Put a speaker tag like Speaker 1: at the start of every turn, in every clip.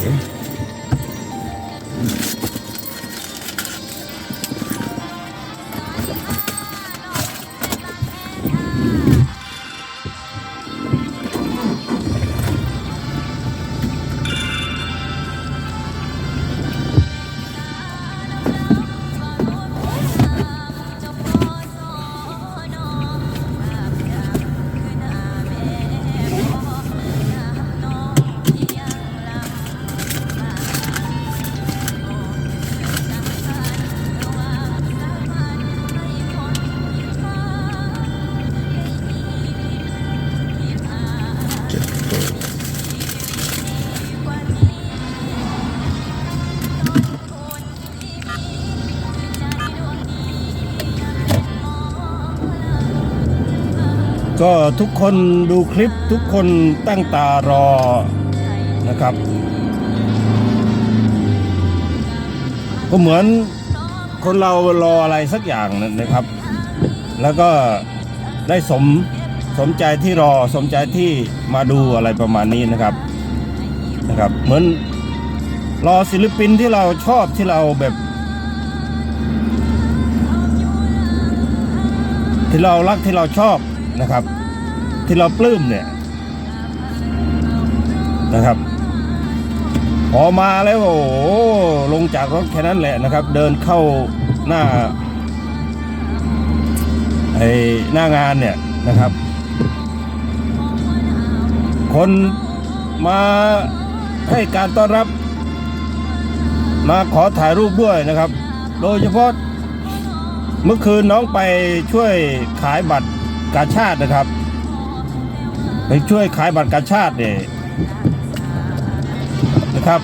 Speaker 1: เก็ทุกคนดูคลิปทุกคนตั้งตารอนะครับ ก็เหมือนคนเรารออะไรสักอย่างนะครับ แล้วก็ได้สมสมใจที่รอสมใจที่มาดูอะไรประมาณนี้นะครับนะครับ เหมือนรอศิลปินที่เราชอบที่เราแบบ ที่เรารักที่เราชอบ นะครับ ที่เราปลื้มเนี่ยนะครับ พอมาแล้วโอ้ลงจากรถแค่นั้นแหละนะครับ เดินเข้าหน้าไอ้หน้างานเนี่ยนะครับ คนมาให้การต้อนรับ มาขอถ่ายรูปด้วยนะครับ โดยเฉพาะเมื่อคืนน้องไปช่วยขายบัตร กาชาตินะครับ ไปช่วยขายบัตรกาชาติเนี่ยนะครับ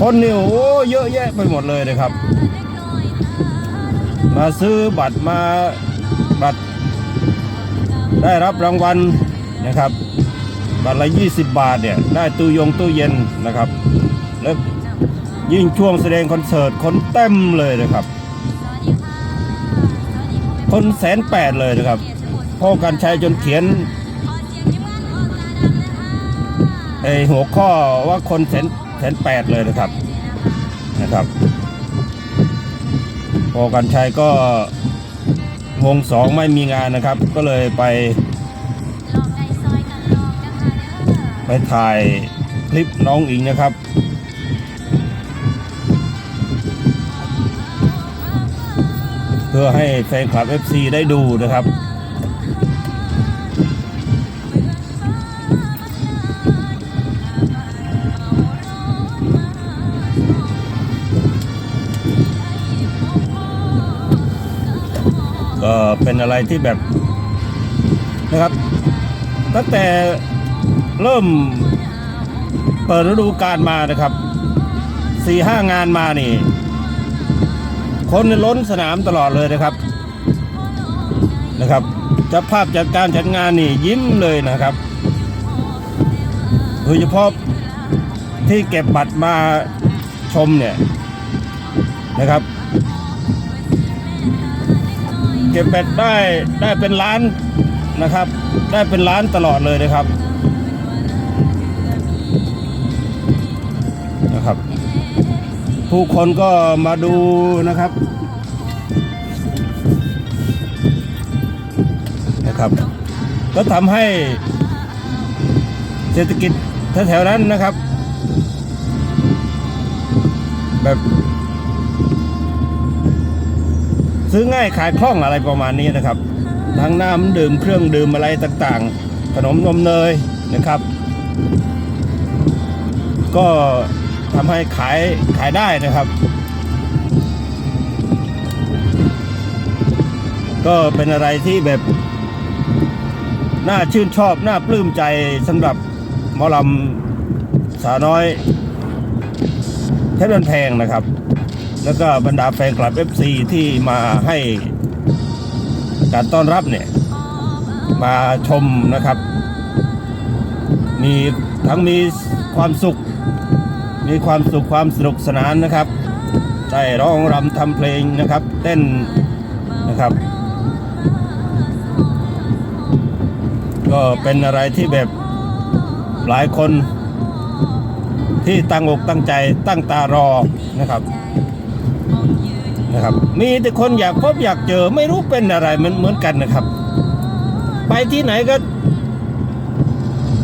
Speaker 1: คนนี่โอ้เยอะแยะไปหมดเลยนะครับ มาซื้อบัตรมาบัตรได้รับรางวัลนะครับ บัตรละ 20 บาทเนี่ยได้ตู้ยงตู้เย็นนะครับ แล้วยิ่งช่วงแสดงคอนเสิร์ตคนเต็มเลยนะครับ คนแสนแปดเลยนะครับพ่อการชัยจนเขียนไอหัวข้อว่าคนแสนแสนแปดเลยนะครับนะครับพ่อการชัยก็วงสองไม่มีงานนะครับ ก็เลยไป ไปถ่ายคลิปน้องอิงนะครับ เพื่อให้แฟนคลับ FC ได้ดูนะครับก็เป็นอะไรที่แบบนะครับ ตั้งแต่เริ่มเปิดฤดูกาลมานะครับสี่ห้างานมานี่ คนล้นสนามตลอดเลยนะครับนะครับจะภาพจัดการจัดงานนี่ยิ้มเลยนะครับโดยเฉพาะที่เก็บบัตรมาชมเนี่ยนะครับ เก็บบัตได้ได้เป็นล้านนะครับ ได้เป็นล้านตลอดเลยนะครับนะครับ ผู้คนก็มาดูนะครับนะครับ ก็ทำให้เศรษฐกิจแถวๆนั้นนะครับ แบบซื้อง่ายขายคล่องอะไรประมาณนี้นะครับ ทั้งน้ำดื่มเครื่องดื่มอะไรต่างๆ ขนมนมเนยนะครับ ก็ ทำให้ขายขายได้นะครับ ก็เป็นอะไรที่แบบ น่าชื่นชอบน่าปลื้มใจสำหรับหมอลำสาน้อยเพชรบันแพงนะครับ แล้วก็บรรดาแฟนคลับ FC ที่มาให้การต้อนรับเนี่ย มาชมนะครับ มีทั้งมีความสุข มีความสุขความสนุกสนานนะครับ ได้ร้องรำทำเพลงนะครับ เต้นนะครับ ก็เป็นอะไรที่แบบหลายคนที่ตั้งอกตั้งใจตั้งตารอนะครับนะครับ มีแต่คนอยากพบอยากเจอไม่รู้เป็นอะไรมือนเหมือนกันนะครับ ไปที่ไหนก็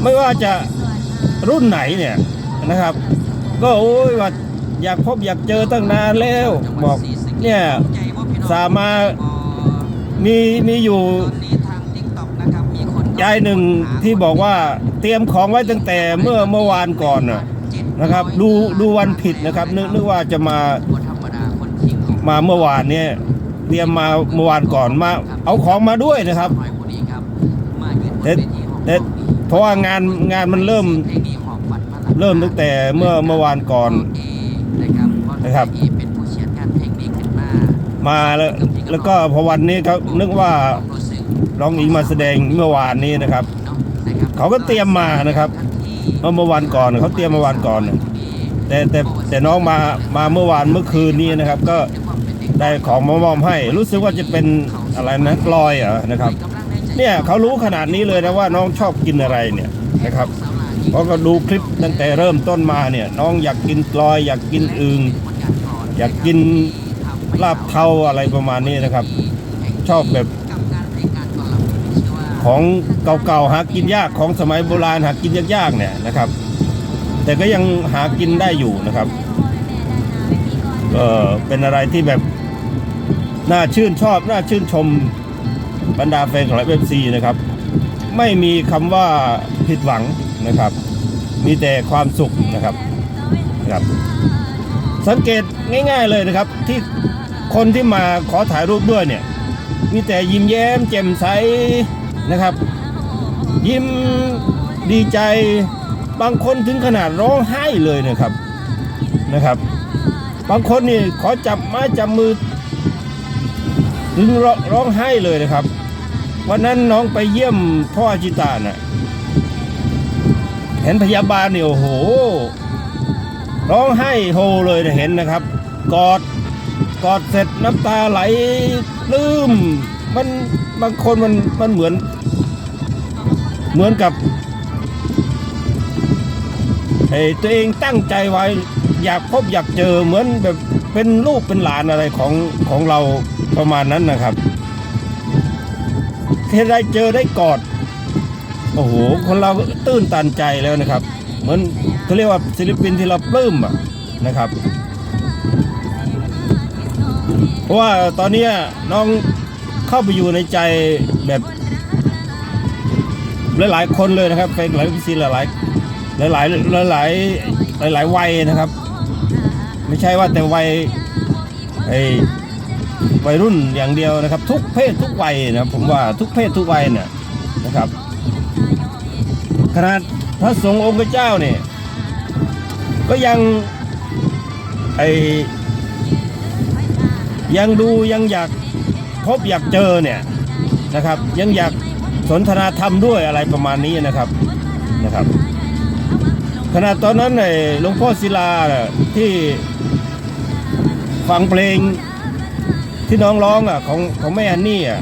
Speaker 1: ไม่ว่าจะรุ่นไหนเนี่ยนะครับ ก็โอ้ยว่าอยากพบอยากเจอตั้งนานแล้ว บอก เนี่ยสามารถมีมีอยู่ยายหนึ่งที่บอกว่าเตรียมของไว้ตั้งแต่เมื่อเมื่อวานก่อนน่ะนะครับ ดูดูวันผิดนะครับ นึกนึกว่าจะมามาเมื่อวานเนี่ยเตรียมมาเมื่อวานก่อนมา เอาของมาด้วยนะครับแต่แต่เพราะว่างานงานมันเริ่ม เริ่มตั้งแต่เมื่อเมื่อวานก่อนนะครับ
Speaker 2: เป็นผู้เชี่ยวชาญเทคนิคขึ้นมา
Speaker 1: มาแล้วแล้วก็พอวันนี้เขานึกว่าน้องอิงมาแสดงเมื่อวานนี้นะครับ เขาก็เตรียมมานะครับเมื่อเมื่อวานก่อนเขาเตรียมเมื่อวานก่อนแต่แต่แต่น้องมามาเมื่อวานเมื่อคืนนี้นะครับ ก็ได้ของมามอบให้ รู้สึกว่าจะเป็นอะไรนะกลอยเหรอนะครับ เนี่ยเขารู้ขนาดนี้เลยนะว่าน้องชอบกินอะไรเนี่ยนะครับ เพราะก็ดูคลิปตั้งแต่เริ่มต้นมาเนี่ย น้องอยากกินกลอย อยากกินอึงอยากกินลาบเทาอะไรประมาณนี้นะครับ ชอบแบบ ของเก่าๆหากินยากของสมัยโบราณหากินยากๆเนี่ยนะครับ แต่ก็ยังหากินได้อยู่นะครับก็เป็นอะไรที่แบบน่าชื่นชอบน่าชื่นชมบรรดาแฟนของไลฟ์เอฟซีนะครับ ไม่มีคำว่าผิดหวัง นะครับ มีแต่ความสุขนะครับนะครับ สังเกตง่าย ๆเลยนะครับ ที่คนที่มาขอถ่ายรูปด้วยเนี่ย มีแต่ยิ้มแย้มแจ่มใสนะครับ ยิ้มดีใจบางคนถึงขนาดร้องไห้เลยนะครับนะครับ บางคนนี่ขอจับไม้จับมือถึงร้องร้องไห้เลยนะครับ วันนั้นน้องไปเยี่ยมพ่อจิตาน่ะ ห็นพยาบาลเนี่ยโอ้โหร้องไห้โฮเลยเห็นนะครับ กอดกอดเสร็จน้ำตาไหลลื้มมันบางคนมันมันเหมือน เหมือนกับไอ้ตัวเองตั้งใจไว้อยากพบอยากเจอเหมือนแบบเป็นลูกเป็นหลานอะไรของของเราประมาณนั้นนะครับที่ได้เจอได้กอด โอ้โห คนเราตื้นตันใจแล้วนะครับ เหมือนเขาเรียกว่าศิลปินที่เราปลื้มอะนะครับเพราะว่าตอนนี้น้องเข้าไปอยู่ในใจแบบหลายๆคนเลยนะครับเป็นหลายพิซีหลายหลายหลายหลายหลายหลายๆวัยนะครับ ไม่ใช่ว่าแต่วัยไอวัยรุ่นอย่างเดียวนะครับ ทุกเพศทุกวัยนะผมว่าทุกเพศทุกวัยเนี่ยนะครับ ขนาดพระสงฆ์องค์เจ้าเนี่ยก็ยังไอยังดูยังอยากพบอยากเจอเนี่ยนะครับ ยังอยากสนทนาธรรมด้วยอะไรประมาณนี้นะครับนะครับ ขณะตอนนั้นไอหลวงพ่อศิลาที่ฟังเพลงที่น้องร้องอะของของแม่ฮันนี่อะ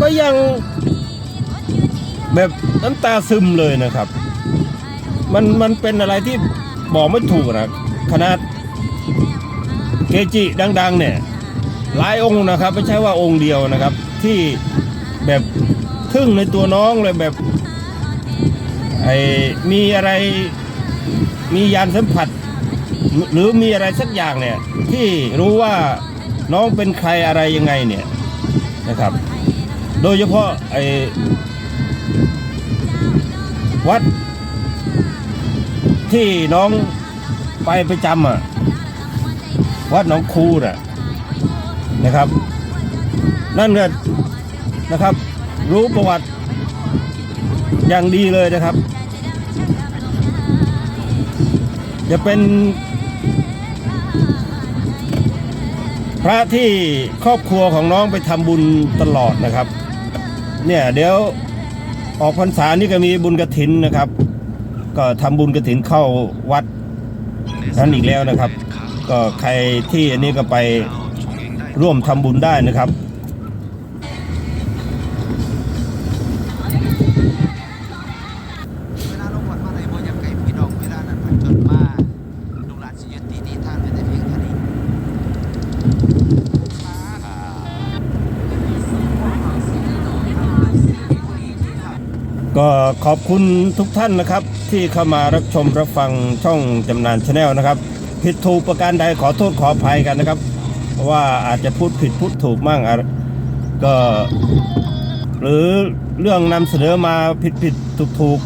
Speaker 1: ก็ยัง แบบน้ำตาซึมเลยนะครับ มันมันเป็นอะไรที่บอกไม่ถูกนะขนาดเกจิดัง ๆ เนี่ยหลายองค์นะครับ ไม่ใช่ว่าองค์เดียวนะครับ ที่แบบทึ่งในตัวน้องเลยแบบไอ้มีอะไรมียานสัมผัส หรือมีอะไรสักอย่างเนี่ย ที่รู้ว่าน้องเป็นใครอะไรยังไงเนี่ยนะครับ โดยเฉพาะไอ้ วัด ที่น้องไปประจำอะ วัดหนองคูน่ะนะครับ นั่นก็นะครับ รู้ประวัติอย่างดีเลยนะครับ จะเป็นพระที่ครอบครัวของน้องไปทำบุญตลอดนะครับ เนี่ยเดี๋ยว ออกพรรษานี่ก็มีบุญกระถินนะครับ ก็ทำบุญกระถินเข้าวัดนั้นอีกแล้วนะครับ ก็ใครที่อันนี้ก็ไปร่วมทำบุญได้นะครับ
Speaker 2: เวลาลงวัดมาอะไรบ่อยากไก่พี่น้อง
Speaker 1: ก็ขอบคุณทุกท่านนะครับ ที่เข้ามารับชมรับฟังช่องจำนานชาแนลนะครับ ผิดถูกประการใดขอโทษขออภัยกันนะครับ เพราะว่าอาจจะพูดผิดพูดถูกมั่งก็ หรือเรื่องนำเสนอมาผิดผิดถูกถูก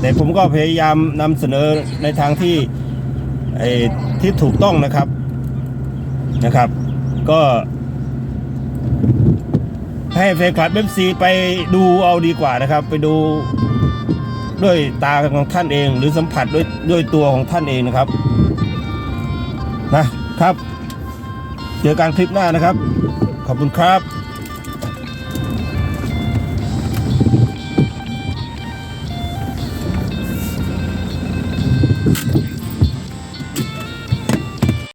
Speaker 1: แต่ผมก็พยายามนำเสนอในทางที่ที่ถูกต้องนะครับนะครับ ก็ ให้แฟนคลับเอฟซีไปดูเอาดีกว่านะครับ ไปดูด้วยตาของท่านเอง หรือสัมผัสด้วยด้วยตัวของท่านเองนะครับนะครับ เจอกันคลิปหน้านะครับ ขอบคุณครับ